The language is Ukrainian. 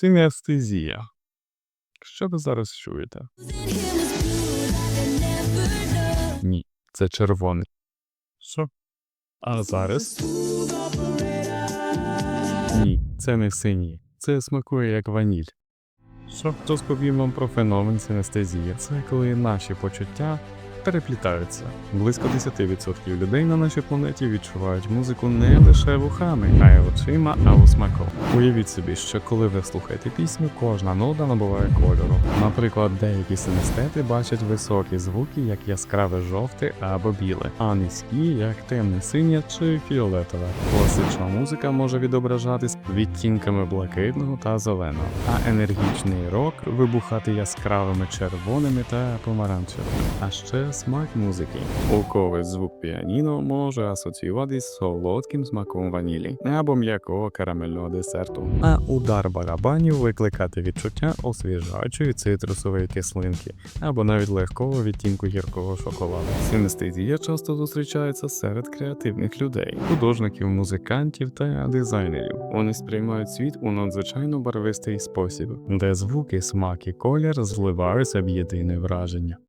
Синестезія. Що ви зараз чуєте? Ні, це червоний. Що? А зараз? Ні, це не синій. Це смакує як ваніль. Що розповім вам про феномен синестезії? Це коли наші почуття переплітаються. Близько 10% людей на нашій планеті відчувають музику не лише вухами, а й очима або смаком. Уявіть собі, що коли ви слухаєте пісню, кожна нота набуває кольору. Наприклад, деякі синестети бачать високі звуки, як яскраве жовте або біле, а низькі, як темне синє чи фіолетове. Класична музика може відображатись відтінками блакитного та зеленого, а енергічний рок вибухати яскравими червоними та помаранчевими. А ще смак музики. Фолковий звук піаніно може асоціюватись з солодким смаком ванілі або м'якого карамельного десерту. А удар барабанів викликати відчуття освіжаючої цитрусової кислинки або навіть легкого відтінку гіркого шоколаду. Синестезія часто зустрічається серед креативних людей, художників, музикантів та дизайнерів. Вони сприймають світ у надзвичайно барвистий спосіб, де звуки, смак і колір зливаються в єдине враження.